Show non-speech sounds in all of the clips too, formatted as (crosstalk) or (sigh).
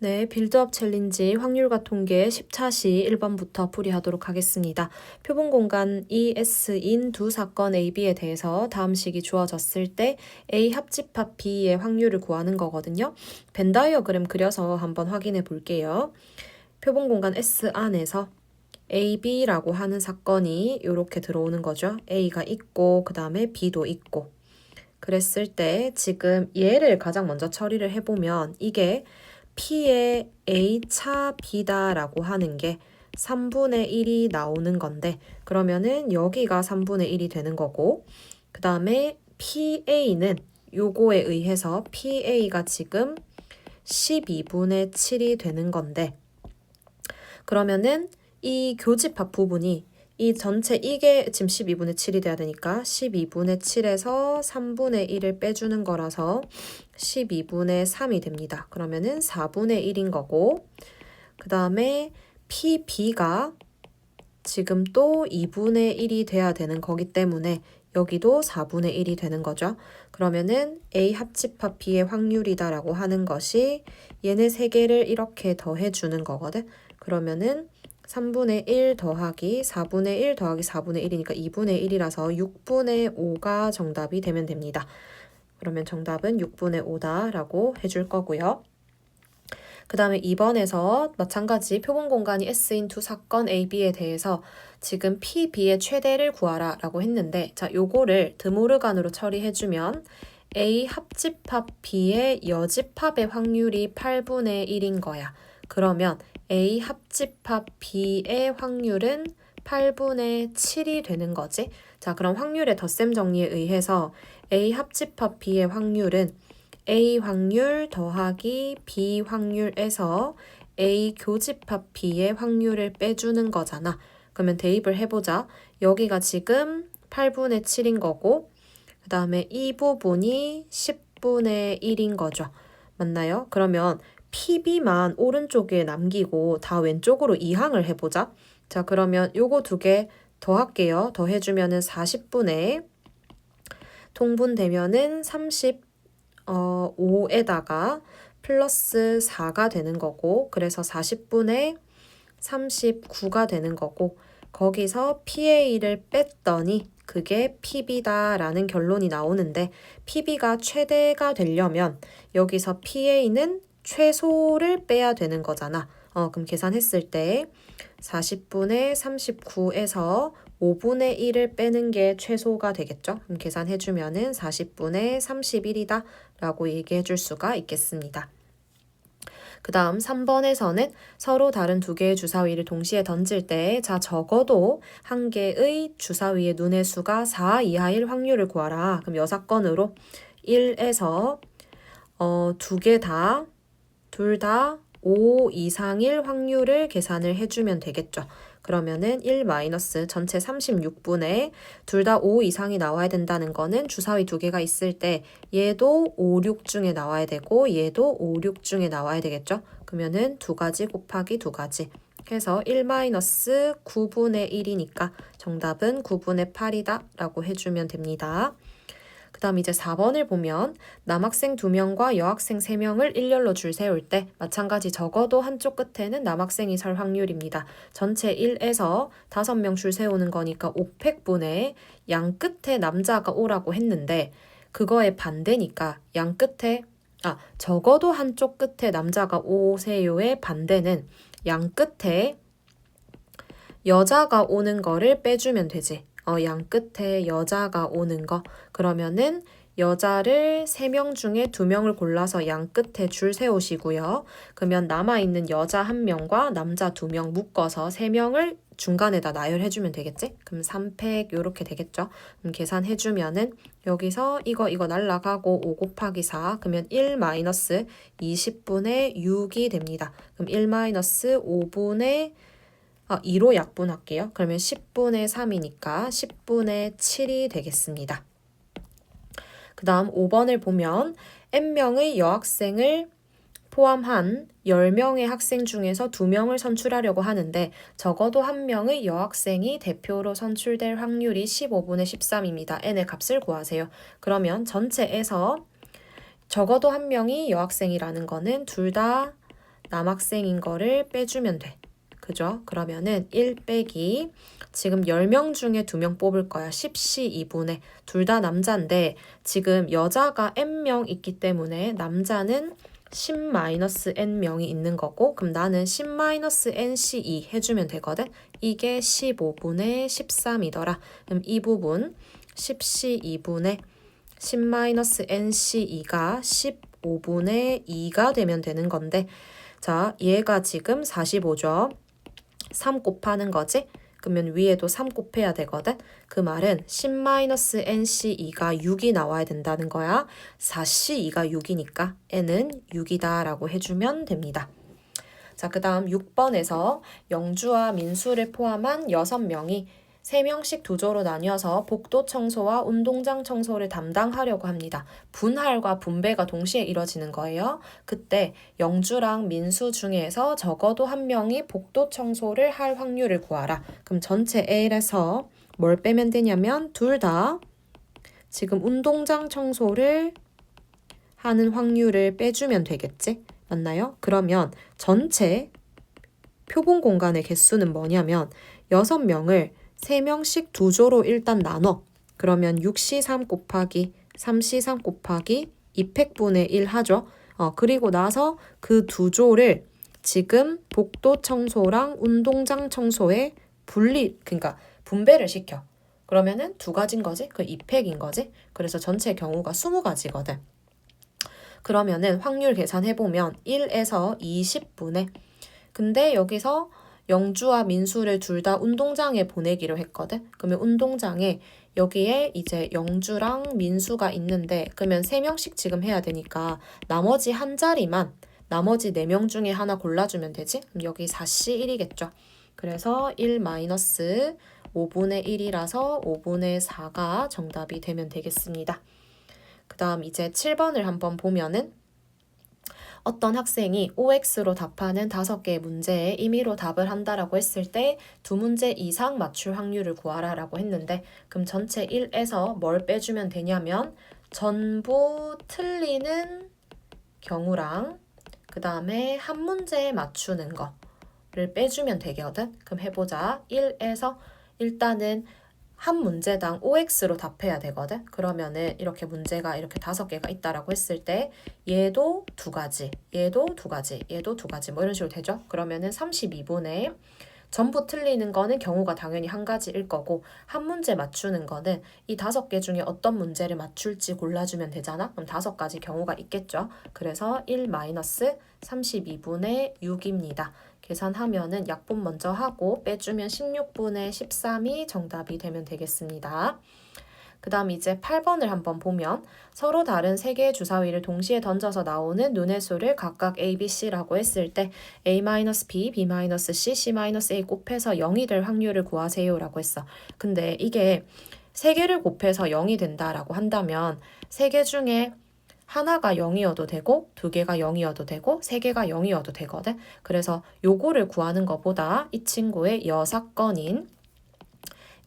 네, 빌드업 챌린지 확률과 통계 10차 시 1번부터 풀이하도록 하겠습니다. 표본 공간 ES인 두 사건 AB에 대해서 다음 식이 주어졌을 때 A 합집합 B의 확률을 구하는 거거든요. 벤 다이어그램 그려서 한번 확인해 볼게요. 표본 공간 S 안에서 AB라고 하는 사건이 이렇게 들어오는 거죠. A가 있고 그 다음에 B도 있고 그랬을 때 지금 얘를 가장 먼저 처리를 해보면 이게 P의 A차 B다라고 하는 게 3분의 1이 나오는 건데 그러면은 여기가 3분의 1이 되는 거고 그 다음에 PA는 요거에 의해서 PA가 지금 12분의 7이 되는 건데 그러면은 이 교집합 부분이 이 전체 이게 지금 12분의 7이 돼야 되니까 12분의 7에서 3분의 1을 빼주는 거라서 12분의 3이 됩니다. 그러면은 4분의 1인 거고 그 다음에 PB가 지금 또 2분의 1이 돼야 되는 거기 때문에 여기도 4분의 1이 되는 거죠. 그러면은 A 합집합 B의 확률이다라고 하는 것이 얘네 세 개를 이렇게 더해주는 거거든. 그러면은 3분의 1 더하기 4분의 1 더하기 4분의 1이니까 2분의 1이라서 6분의 5가 정답이 되면 됩니다. 그러면 정답은 6분의 5다라고 해줄 거고요. 그 다음에 2번에서 마찬가지 표본 공간이 S인 두 사건 A, B에 대해서 지금 P, B의 최대를 구하라 라고 했는데 자 요거를 드모르간으로 처리해주면 A 합집합 B의 여집합의 확률이 8분의 1인 거야. 그러면 A 합집합 B의 확률은 8분의 7이 되는 거지. 자, 그럼 확률의 덧셈 정리에 의해서 A 합집합 B의 확률은 A 확률 더하기 B 확률에서 A 교집합 B의 확률을 빼주는 거잖아. 그러면 대입을 해보자. 여기가 지금 8분의 7인 거고, 그 다음에 이 부분이 10분의 1인 거죠. 맞나요? 그러면 PB만 오른쪽에 남기고 다 왼쪽으로 이항을 해보자. 자, 그러면 요거 두 개 더할게요. 더해주면은 40분의 통분되면은 35에다가 플러스 4가 되는 거고, 그래서 40분의 39가 되는 거고, 거기서 PA를 뺐더니 그게 PB다라는 결론이 나오는데, PB가 최대가 되려면 여기서 PA는 최소를 빼야 되는 거잖아. 어, 그럼 계산했을 때 40분의 39에서 5분의 1을 빼는 게 최소가 되겠죠? 그럼 계산해주면은 40분의 31이다 라고 얘기해 줄 수가 있겠습니다. 그 다음 3번에서는 서로 다른 두 개의 주사위를 동시에 던질 때, 자, 적어도 한 개의 주사위의 눈의 수가 4 이하일 확률을 구하라. 그럼 여사건으로 1에서 어, 두 개 다, 둘 다 5 이상일 확률을 계산을 해주면 되겠죠. 그러면은 1 마이너스 전체 36분에 둘다 5 이상이 나와야 된다는 거는 주사위 두 개가 있을 때 얘도 5, 6 중에 나와야 되고 얘도 5, 6 중에 나와야 되겠죠. 그러면은 두 가지 곱하기 두 가지. 해서 1 마이너스 9분의 1이니까 정답은 9분의 8이다 라고 해주면 됩니다. 그 다음 이제 4번을 보면 남학생 2명과 여학생 3명을 일렬로 줄 세울 때 마찬가지 적어도 한쪽 끝에는 남학생이 설 확률입니다. 전체 1에서 5명 줄 세우는 거니까 500분의 양 끝에 남자가 오라고 했는데 그거에 반대니까 양 끝에 아 적어도 한쪽 끝에 남자가 오세요의 반대는 양 끝에 여자가 오는 거를 빼주면 되지. 어, 양 끝에 여자가 오는 거. 그러면은 여자를 3명 중에 2명을 골라서 양 끝에 줄 세우시고요. 그러면 남아있는 여자 1명과 남자 2명 묶어서 3명을 중간에다 나열해주면 되겠지? 그럼 3팩 요렇게 되겠죠? 그럼 계산해주면은 여기서 이거 이거 날라가고 5 곱하기 4 그러면 1 마이너스 20분의 6이 됩니다. 그럼 1 마이너스 5분의 아, 2로 약분할게요. 그러면 10분의 3이니까 10분의 7이 되겠습니다. 그 다음 5번을 보면 N명의 여학생을 포함한 10명의 학생 중에서 2명을 선출하려고 하는데 적어도 1명의 여학생이 대표로 선출될 확률이 15분의 13입니다. n의 값을 구하세요. 그러면 전체에서 적어도 1명이 여학생이라는 거는 둘 다 남학생인 거를 빼주면 돼. 그죠? 그러면은 1 빼기 지금 10명 중에 2명 뽑을 거야. 10시 2분에. 둘 다 남자인데 지금 여자가 n명 있기 때문에 남자는 10-n명이 있는 거고 그럼 나는 10-nc2 해주면 되거든. 이게 15분의 13이더라. 그럼 이 부분 10시 2분의 10-nc2가 15분의 2가 되면 되는 건데 자 얘가 지금 45죠. 3 곱하는 거지? 그러면 위에도 3 곱해야 되거든? 그 말은 10-nc2가 6이 나와야 된다는 거야. 4c2가 6이니까 n은 6이다 라고 해주면 됩니다. 자, 그 다음 6번에서 영주와 민수를 포함한 6명이 3명씩 두 조로 나뉘어서 복도 청소와 운동장 청소를 담당하려고 합니다. 분할과 분배가 동시에 이뤄지는 거예요. 그때 영주랑 민수 중에서 적어도 한 명이 복도 청소를 할 확률을 구하라. 그럼 전체 A에서 뭘 빼면 되냐면 둘 다 지금 운동장 청소를 하는 확률을 빼주면 되겠지? 맞나요? 그러면 전체 표본 공간의 개수는 뭐냐면 6명을 3명씩 두 조로 일단 나눠. 그러면 6C3 곱하기 3C3 곱하기 2팩분의 1 하죠. 어, 그리고 나서 그 두 조를 지금 복도 청소랑 운동장 청소에 분리, 그러니까 분배를 시켜. 그러면은 두 가지인 거지? 그 2팩인 거지? 그래서 전체 경우가 20가지거든. 그러면은 확률 계산해보면 1에서 20분의 근데 여기서 영주와 민수를 둘 다 운동장에 보내기로 했거든. 그러면 운동장에 여기에 이제 영주랑 민수가 있는데 그러면 세 명씩 지금 해야 되니까 나머지 한 자리만 나머지 네 명 중에 하나 골라주면 되지? 그럼 여기 4C 1이겠죠. 그래서 1 마이너스 5분의 1이라서 5분의 4가 정답이 되면 되겠습니다. 그 다음 이제 7번을 한번 보면은 어떤 학생이 OX로 답하는 다섯 개의 문제에 임의로 답을 한다라고 했을 때 두 문제 이상 맞출 확률을 구하라라고 했는데 그럼 전체 1에서 뭘 빼주면 되냐면 전부 틀리는 경우랑 그 다음에 한 문제에 맞추는 거를 빼주면 되거든. 그럼 해보자. 1에서 일단은 한 문제당 OX로 답해야 되거든. 그러면은 이렇게 문제가 이렇게 다섯 개가 있다라고 했을 때 얘도 두 가지, 얘도 두 가지, 얘도 두 가지 뭐 이런 식으로 되죠. 그러면은 32분의 전부 틀리는 거는 경우가 당연히 한 가지일 거고 한 문제 맞추는 거는 이 다섯 개 중에 어떤 문제를 맞출지 골라주면 되잖아. 그럼 다섯 가지 경우가 있겠죠. 그래서 1 마이너스 32분의 6입니다. 계산하면은 약분 먼저 하고 빼주면 16분의 13이 정답이 되면 되겠습니다. 그 다음 이제 8번을 한번 보면 서로 다른 세 개의 주사위를 동시에 던져서 나오는 눈의 수를 각각 A, B, C라고 했을 때 A-B, B-C, C-A 곱해서 0이 될 확률을 구하세요 라고 했어. 근데 이게 세 개를 곱해서 0이 된다라고 한다면 세개 중에 하나가 0이어도 되고 두 개가 0이어도 되고 세 개가 0이어도 되거든. 그래서 요거를 구하는 것보다 이 친구의 여사건인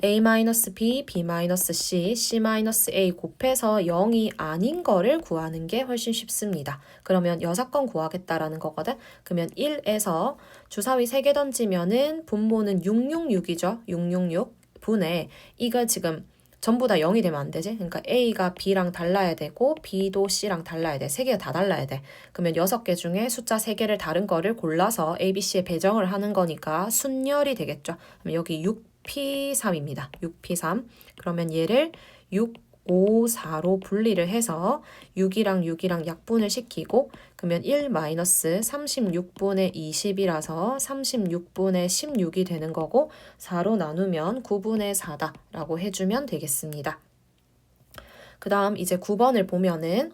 a-b, b-c, c-a 곱해서 0이 아닌 거를 구하는 게 훨씬 쉽습니다. 그러면 여사건 구하겠다라는 거거든. 그러면 1에서 주사위 3개 던지면은 분모는 666이죠. 666 분에 이거 지금 전부 다 0이 되면 안 되지? 그러니까 A가 B랑 달라야 되고 B도 C랑 달라야 돼. 세 개가 다 달라야 돼. 그러면 6개 중에 숫자 3개를 다른 거를 골라서 A, B, C에 배정을 하는 거니까 순열이 되겠죠. 그럼 여기 6P3입니다. 6P3. 그러면 얘를 6 5, 4로 분리를 해서 6이랑 6이랑 약분을 시키고 그러면 1 마이너스 36분의 20이라서 36분의 16이 되는 거고 4로 나누면 9분의 4다라고 해주면 되겠습니다. 그 다음 이제 9번을 보면은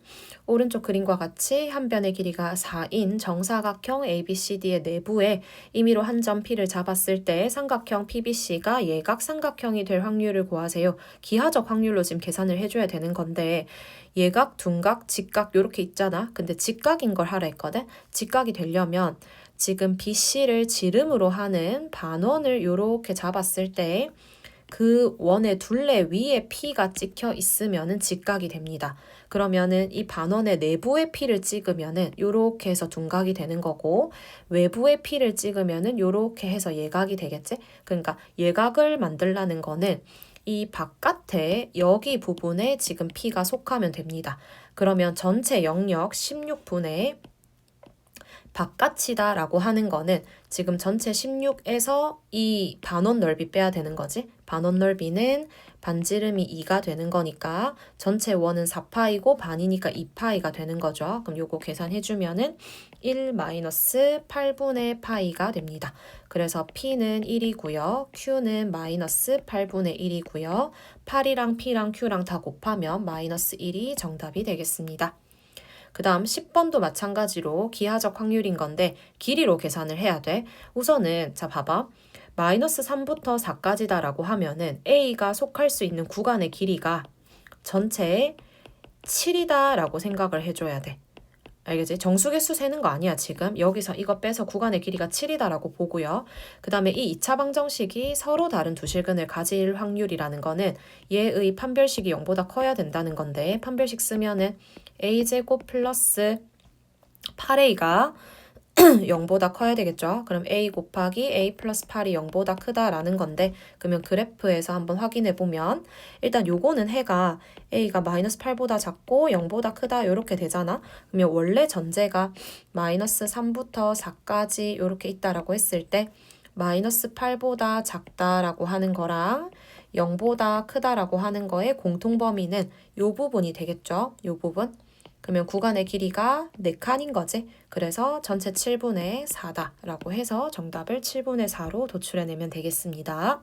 오른쪽 그림과 같이 한 변의 길이가 4인 정사각형 ABCD의 내부에 임의로 한 점 P를 잡았을 때 삼각형 PBC가 예각 삼각형이 될 확률을 구하세요. 기하적 확률로 지금 계산을 해줘야 되는 건데 예각, 둔각, 직각 이렇게 있잖아. 근데 직각인 걸 하라 했거든. 직각이 되려면 지금 BC를 지름으로 하는 반원을 이렇게 잡았을 때 그 원의 둘레 위에 P가 찍혀 있으면은 직각이 됩니다. 그러면은 이 반원의 내부의 P를 찍으면은 요렇게 해서 둔각이 되는 거고 외부의 P를 찍으면은 요렇게 해서 예각이 되겠지? 그러니까 예각을 만들라는 거는 이 바깥에 여기 부분에 지금 P가 속하면 됩니다. 그러면 전체 영역 16분의 바깥이다 라고 하는 거는 지금 전체 16에서 이 반원 넓이 빼야 되는 거지. 반원 넓이는 반지름이 2가 되는 거니까 전체 원은 4파이고 반이니까 2파이가 되는 거죠. 그럼 요거 계산해주면은 1 마이너스 8분의 파이가 됩니다. 그래서 P는 1이고요. Q는 마이너스 8분의 1이고요. 8이랑 P랑 Q랑 다 곱하면 마이너스 1이 정답이 되겠습니다. 그 다음 10번도 마찬가지로 기하적 확률인 건데 길이로 계산을 해야 돼. 우선은 자 봐봐. 마이너스 3부터 4까지다라고 하면은 A가 속할 수 있는 구간의 길이가 전체의 7이다라고 생각을 해줘야 돼. 알겠지? 정수개수 세는 거 아니야, 지금. 여기서 이거 빼서 구간의 길이가 7이다라고 보고요. 그 다음에 이 2차 방정식이 서로 다른 두 실근을 가질 확률이라는 거는 얘의 판별식이 0보다 커야 된다는 건데, 판별식 쓰면은 a제곱 플러스 8a가 (clears throat) 0보다 커야 되겠죠. 그럼 a 곱하기 a 플러스 8이 0보다 크다라는 건데 그러면 그래프에서 한번 확인해 보면 일단 요거는 해가 a가 마이너스 8보다 작고 0보다 크다 이렇게 되잖아. 그러면 원래 전제가 마이너스 3부터 4까지 이렇게 있다라고 했을 때 마이너스 8보다 작다라고 하는 거랑 0보다 크다라고 하는 거의 공통 범위는 요 부분이 되겠죠. 요 부분. 그러면 구간의 길이가 4칸인 거지. 그래서 전체 7분의 4다라고 해서 정답을 7분의 4로 도출해내면 되겠습니다.